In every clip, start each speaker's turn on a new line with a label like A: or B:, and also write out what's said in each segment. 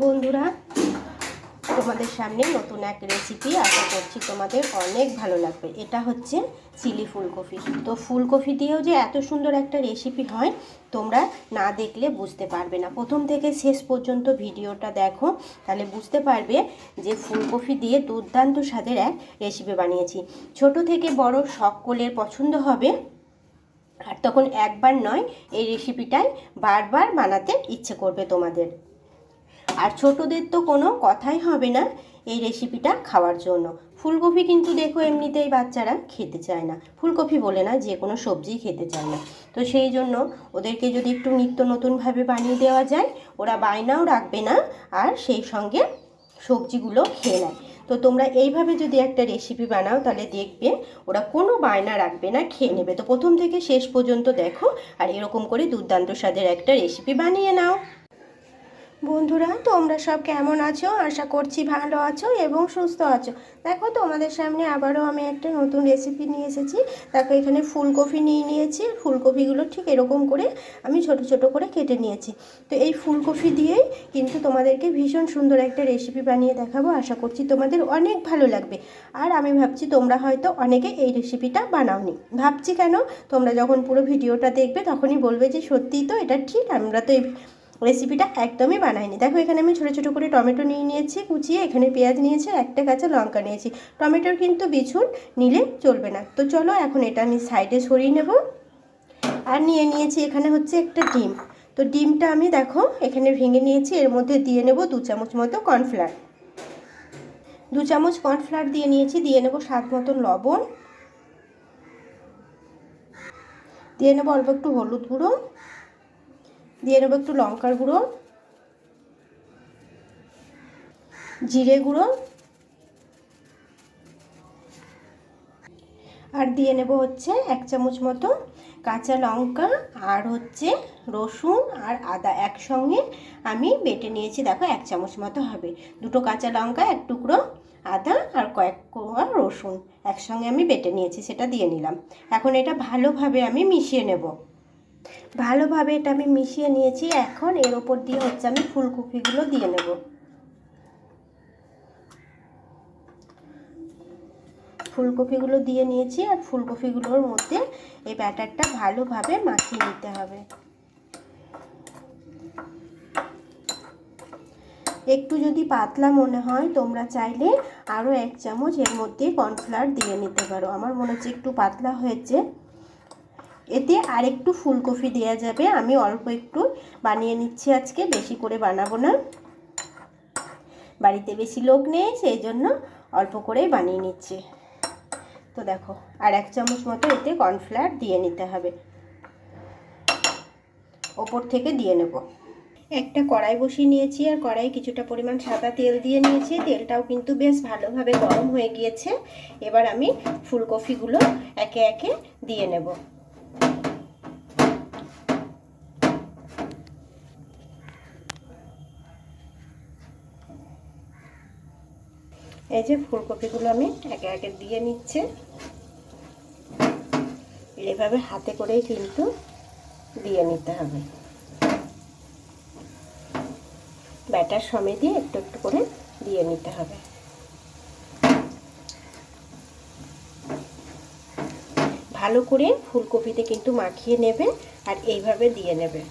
A: বন্ধুরা, তোমাদের সামনে নতুন এক রেসিপি আশা করছি তোমাদের অনেক ভালো লাগবে। এটা হচ্ছে চিলি ফুলকপি। তো ফুলকপি দিয়েও যে এত সুন্দর একটা রেসিপি হয়, তোমরা না দেখলে বুঝতে পারবে না। প্রথম থেকে শেষ পর্যন্ত ভিডিওটা দেখো, তাহলে বুঝতে পারবে যে ফুলকপি দিয়ে দুর্দান্ত স্বাদের এক রেসিপি বানিয়েছি। ছোট থেকে বড় সকলের পছন্দ হবে, আর তখন একবার নয়, এই রেসিপিটাই বারবার বানাতে ইচ্ছে করবে তোমাদের। আর ছোটদের তো কোনো কথাই হবে না এই রেসিপিটা খাওয়ার জন্য। ফুলকপি কিন্তু দেখো এমনিতেই বাচ্চারা খেতে চায় না। ফুলকপি বলে না যে কোনো সবজি খেতে চায় না। তো সেই জন্য ওদেরকে যদি একটু নিত্য নতুনভাবে বানিয়ে দেওয়া যায়, ওরা বায়নাও রাখবে না আর সেই সঙ্গে সবজিগুলো খেয়ে নেয়। তো তোমরা এইভাবে যদি একটা রেসিপি বানাও, তাহলে দেখবে ওরা কোনো বায়না রাখবে না, খেয়ে নেবে। তো প্রথম থেকে শেষ পর্যন্ত দেখো আর এরকম করে দুর্দান্ত স্বাদের একটা রেসিপি বানিয়ে নাও। বন্ধুরা, তোমরা সব কেমন আছো? আশা করছি ভালো আছো এবং সুস্থ আছো। দেখো, তোমাদের সামনে আবারও আমি একটা নতুন রেসিপি নিয়ে এসেছি। দেখো, এখানে ফুলকপি নিয়ে নিয়েছি। ফুলকপিগুলো ঠিক এরকম করে আমি ছোট ছোট করে কেটে নিয়েছি। তো এই ফুলকপি দিয়েই কিন্তু তোমাদেরকে ভীষণ সুন্দর একটা রেসিপি বানিয়ে দেখাবো। আশা করছি তোমাদের অনেক ভালো লাগবে। আর আমি ভাবছি তোমরা হয়তো অনেকে এই রেসিপিটা বানাওনি। ভাবছি কেন? তোমরা যখন পুরো ভিডিওটা দেখবে তখনই বলবে যে সত্যিই তো এটা ঠিক, আমরা তো এই রেসিপিটা একদমই বানাইনি। দেখো, এখানে আমি ছোটো ছোটো করে টমেটো নিয়ে নিয়েছি, কুচিয়ে এখানে পেঁয়াজ নিয়েছি একটা কাঁচা লঙ্কা নিয়েছি। টমেটোর কিন্তু বিছুন নিলে চলবে না। তো চলো, এখন এটা আমি সাইডে সরিয়ে নেব। আর নিয়ে নিয়েছি এখানে হচ্ছে একটা ডিম। তো ডিমটা আমি দেখো, এখানে ভেঙে নিয়েছি, এর মধ্যে দিয়ে নেব দু চামচ মতো কর্নফ্লাওয়ার। দু চামচ কর্নফ্লাওয়ার দিয়ে নিয়েছি, দিয়ে নেব স্বাদ মতন লবণ। দিয়ে নেব অল্প একটু হলুদ গুঁড়ো। দিয়ে নেব একটু লঙ্কার গুঁড়ো, জিরে গুঁড়ো, আর দিয়ে নেব হচ্ছে এক চামচ মতো কাঁচা লঙ্কা আর হচ্ছে রসুন আর আদা একসঙ্গে আমি বেটে নিয়েছি। দেখো এক চামচ মতো হবে। দুটো কাঁচা লঙ্কা, এক টুকরো আদা আর কয়েক কোয়া রসুন একসঙ্গে আমি বেটে নিয়েছি, সেটা দিয়ে নিলাম। এখন এটা ভালোভাবে আমি মিশিয়ে নেব। ভালোভাবে এটা আমি মিশিয়ে নিয়েছি। এখন এর ওপর দিয়ে হচ্ছে আমি ফুলকপিগুলো দিয়ে নেব। ফুলকপিগুলো দিয়ে নিয়েছি আর ফুলকপিগুলোর মধ্যে এই ব্যাটারটা ভালোভাবে মাখিয়ে নিতে হবে। একটু যদি পাতলা মনে হয়, তোমরা চাইলে আরও এক চামচ এর মধ্যে কর্নফ্লাওয়ার দিয়ে নিতে পারো। আমার মনে হচ্ছে একটু পাতলা হয়েছে। এতে আর একটু ফুলকপি দেওয়া যাবে। আমি অল্প একটু বানিয়ে নিচ্ছি আজকে, বেশি করে বানাবো না। বাড়িতে বেশি লোক নেই, সেই জন্য অল্প করেই বানিয়ে নিচ্ছি। তো দেখো, আর এক চামচ মতো এতে কর্নফ্লাওয়ার দিয়ে নিতে হবে। ওপর থেকে দিয়ে নেব। একটা কড়াই বসিয়ে নিয়েছি, আর কড়াই কিছুটা পরিমাণ সাদা তেল দিয়ে নিয়েছি। তেলটাও কিন্তু বেশ ভালোভাবে গরম হয়ে গিয়েছে। এবার আমি ফুলকপিগুলো একে একে দিয়ে নেব। এই যে ফুলকপিগুলো আমি একে একে দিয়ে নিচ্ছে। এভাবে হাতে করেই কিন্তু দিয়ে নিতে হবে। ব্যাটার সময় দিয়ে একটু একটু করে দিয়ে নিতে হবে। ভালো করে ফুলকপিতে কিন্তু মাখিয়ে নেবে আর এইভাবে দিয়ে নেবে।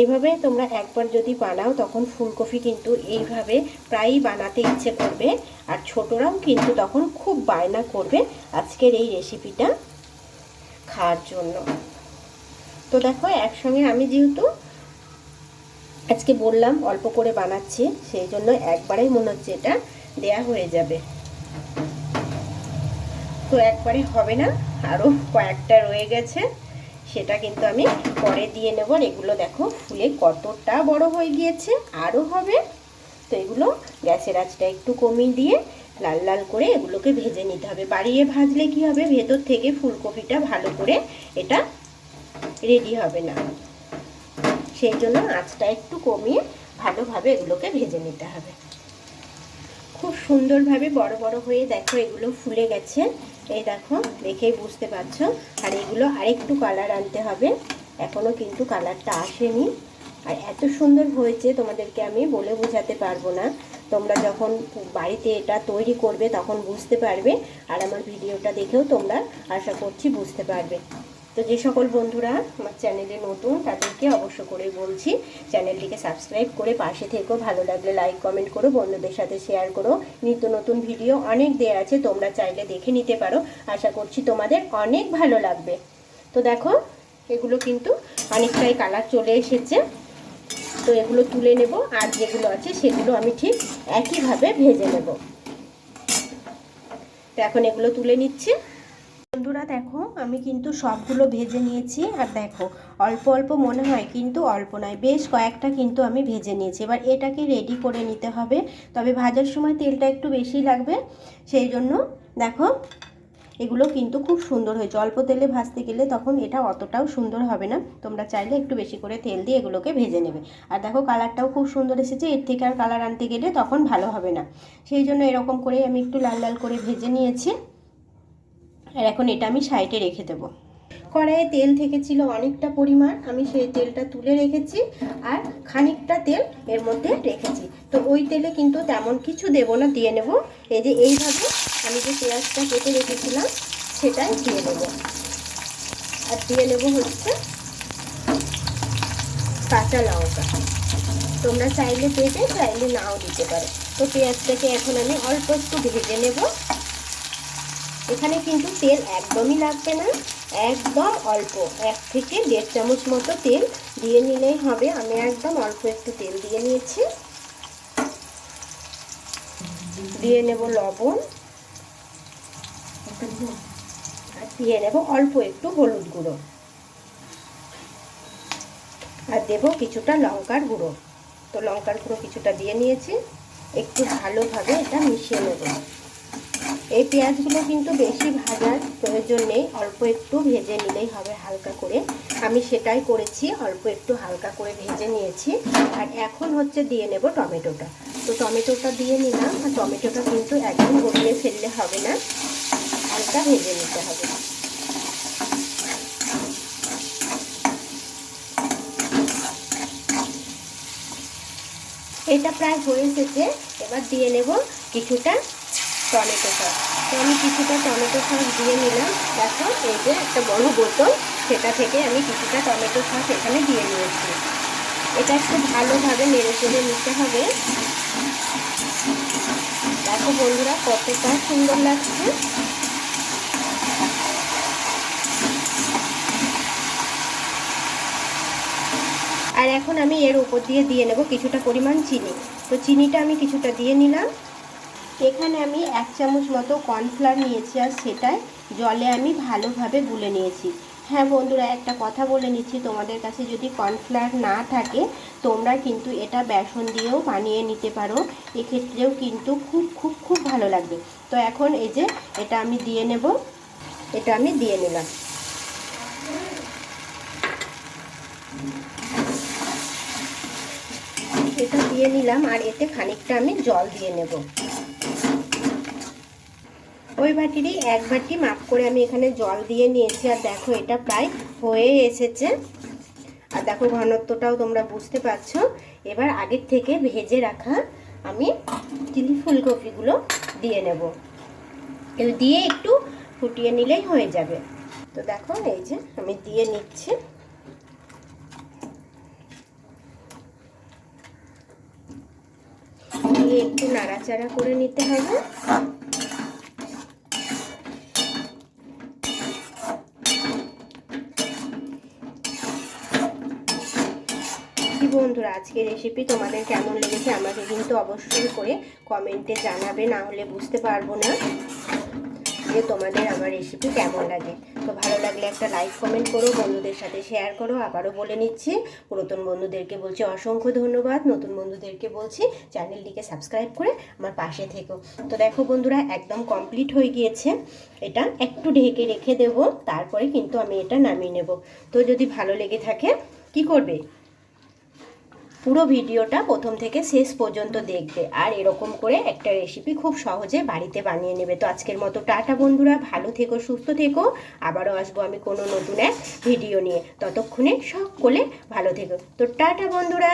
A: এইভাবে তোমরা একবার যদি বানাও, তখন ফুলকপি কিন্তু এইভাবে প্রায়ই বানাতে ইচ্ছে করবে। আর ছোটরাও কিন্তু তখন খুব বায়না করবে আজকের এই রেসিপিটা খাওয়ার জন্য। তো দেখো, একসঙ্গে আমি যেহেতু আজকে বললাম অল্প করে বানাচ্ছি, সেই জন্য একবারেই মনে হচ্ছে এটা দেয়া হয়ে যাবে। তো একবারে হবে না আরও কয়েকটা রয়ে গেছে। সেটা কিন্তু আমি পরে দিয়ে নেব। আর এগুলো দেখো, ফুলে কতটা বড় হয়ে গিয়েছে, আরও হবে। তো এগুলো গ্যাসের আঁচটা একটু কমিয়ে দিয়ে লাল লাল করে এগুলোকে ভেজে নিতে হবে। বাড়িয়ে ভাজলে কি হবে? ভেতর থেকে ফুলকপিটা ভালো করে এটা রেডি হবে না। সেই জন্য আঁচটা একটু কমিয়ে ভালোভাবে এগুলোকে ভেজে নিতে হবে। খুব সুন্দরভাবে বড় বড় হয়ে দেখো এগুলো ফুলে গেছে। এই দেখো, দেখেই বুঝতে পারছ। আর এগুলো আরেকটু কালার আনতে হবে। এখনও কিন্তু কালারটা আসেনি। আর এত সুন্দর হয়েছে, তোমাদেরকে আমি বলে বোঝাতে পারব না। তোমরা যখন বাড়িতে এটা তৈরি করবে, তখন বুঝতে পারবে। আর আমার ভিডিওটা দেখেও তোমরা আশা করছি বুঝতে পারবে। তো যে সকল বন্ধুরা আমার চ্যানেলে নতুন, তাদেরকে অবশ্য করে বলছি, চ্যানেলটিকে সাবস্ক্রাইব করে পাশে থেকেও ভালো লাগলে লাইক, কমেন্ট করো, বন্ধুদের সাথে শেয়ার করো। নিত্য নতুন ভিডিও অনেক দেওয়া আছে, তোমরা চাইলে দেখে নিতে পারো। আশা করছি তোমাদের অনেক ভালো লাগবে। তো দেখো, এগুলো কিন্তু অনেকটাই কালার চলে এসেছে। তো এগুলো তুলে নেব, আর যেগুলো আছে সেগুলো আমি ঠিক একইভাবে ভেজে নেব। তো এখন এগুলো তুলে নিচ্ছি। বন্ধুরা দেখো, আমি কিন্তু সবগুলো ভেজে নিয়েছি। আর দেখো, অল্প অল্প মনে হয় কিন্তু অল্প নয়, বেশ কয়েকটা কিন্তু আমি ভেজে নিয়েছি। এবার এটাকে রেডি করে নিতে হবে। তবে ভাজার সময় তেলটা একটু বেশি লাগবে, সেই জন্য দেখো, এগুলো কিন্তু খুব সুন্দর হয়েছে। অল্প তেলে ভাজতে গেলে তখন এটা অতটাও সুন্দর হবে না। তোমরা চাইলে একটু বেশি করে তেল দিয়ে এগুলোকে ভেজে নেবে। আর দেখো, কালারটাও খুব সুন্দর এসেছে। এর থেকে আর কালার আনতে গেলে তখন ভালো হবে না। সেই জন্য এরকম করে আমি একটু লাল লাল করে ভেজে নিয়েছি। আর এখন এটা আমি সাইডে রেখে দেবো। কড়াইয়ে তেল থেকেছিল অনেকটা পরিমাণ, আমি সেই তেলটা তুলে রেখেছি আর খানিকটা তেল এর মধ্যে রেখেছি। তো ওই তেলে কিন্তু তেমন কিছু দেব না, দিয়ে নেব। এই যে এইভাবে আমি যে পেঁয়াজটা কেটে রেখেছিলাম, সেটাই দিয়ে দেব আর দিয়ে নেব হচ্ছে কাঁচা লঙ্কা। তোমরা চাইলে পেটে চাইলে নাও দিতে পারো। তো পেঁয়াজটাকে এখন আমি অল্প একটু ভেজে নেব। এখানে কিন্তু তেল একদমই লাগবে না, একদম অল্প, এক থেকে দেড় চামচ মতো তেল দিয়ে নিলেই হবে। আমি একদম অল্প একটু তেল দিয়ে নিয়েছি। দিয়ে নেব লবণ। আর দিয়ে নেব অল্প একটু হলুদ গুঁড়ো। আর দেব কিছুটা লঙ্কার গুঁড়ো। তো লঙ্কার গুঁড়ো কিছুটা দিয়ে নিয়েছি। একটু ভালোভাবে এটা মিশিয়ে নেব। এই পেঁয়াজগুলো কিন্তু বেশি ভাজার প্রয়োজন নেই, অল্প একটু ভেজে নিলেই হবে হালকা করে। আমি সেটাই করেছি, অল্প একটু হালকা করে ভেজে নিয়েছি। আর এখন হচ্ছে দিয়ে নেব টমেটোটা। তো টমেটোটা দিয়ে নিলাম, আর টমেটোটা কিন্তু একদম গলিয়ে ফেললে হবে না। হালকা ভেজে নিতে হবে। এটা প্রায় হয়ে এসেছে। এবার দিয়ে নেব কিছুটা টমেটো সস তো আমি কিছুটা টমেটো সস দিয়ে নিলাম। দেখো, এই যে একটা বড় বোতল, সেটা থেকে আমি কিছুটা টমেটো সস এখানে দিয়ে নিয়েছি। এটা একটু ভালোভাবে নেড়ে চেড়ে নিতে হবে। দেখো বন্ধুরা, কতটা সুন্দর লাগছে। আর এখন আমি এর উপর দিয়ে দিয়ে নেব কিছুটা পরিমাণ চিনি। তো চিনিটা আমি কিছুটা দিয়ে নিলাম। এখানে আমি এক চামচ মতো কর্নফ্লাওয়ার নিয়েছি আর সেটাই জলে আমি ভালোভাবে গুলে নিয়েছি। হ্যাঁ বন্ধুরা, একটা কথা বলে নিচ্ছি, তোমাদের কাছে যদি কর্নফ্লাওয়ার না থাকে, তোমরা কিন্তু এটা বেসন দিয়েও বানিয়ে নিতে পারো। এক্ষেত্রেও কিন্তু খুব খুব খুব ভালো লাগবে। তো এখন এই যে এটা আমি দিয়ে নেব, এটা আমি দিয়ে নিলাম। এটা দিয়ে নিলাম আর এতে খানিকটা আমি জল দিয়ে নেব। ওই বাটিরই এক বাটি মাপ করে আমি এখানে জল দিয়ে নিয়েছি, আর দেখো এটা প্রায় হয়ে এসেছে। আর দেখো ঘনত্বটাও তোমরা বুঝতে পারছ। এবার আগের থেকে ভেজে রাখা আমি চিলি ফুলকপিগুলো দিয়ে নেব। দিয়ে একটু ফুটিয়ে নিলেই হয়ে যাবে। তো দেখো এই যে আমি দিয়ে নিচ্ছি। দিয়ে একটু নাড়াচাড়া করে নিতে হবে কি বন্ধুরা আজকের রেসিপি তোমাদের কেমন লেগেছে আমাকে কিন্তু অবশ্যই করে কমেন্টে জানাবে, না হলে বুঝতে পারব না যে তোমাদের আমার রেসিপি কেমন লাগে। তো ভালো লাগলে একটা লাইক কমেন্ট করো, বন্ধুদের সাথে শেয়ার করো, আবারও বলে নিচ্ছি, পুরাতন বন্ধুদেরকে বলছি অসংখ্য ধন্যবাদ, নতুন বন্ধুদেরকে বলছি চ্যানেলটিকে সাবস্ক্রাইব করে আমার পাশে থেকো। তো দেখো বন্ধুরা, একদম কমপ্লিট হয়ে গিয়েছে। এটা একটু ঢেকে রেখে দেব, তারপরে কিন্তু আমি এটা নামিয়ে নেব। তো যদি ভালো লেগে থাকে, কি করবে? পুরো ভিডিওটা প্রথম থেকে শেষ পর্যন্ত দেখবে। আর এরকম করে একটা রেসিপি খুব সহজে বাড়িতে বানিয়ে নেবে। তো আজকের মতো টাটা বন্ধুরা, ভালো থেকো, সুস্থ থেকো। আবারও আসব আমি কোনো নতুন এক ভিডিও নিয়ে। ততক্ষণে সকলে ভালো থেকো। তো টাটা বন্ধুরা!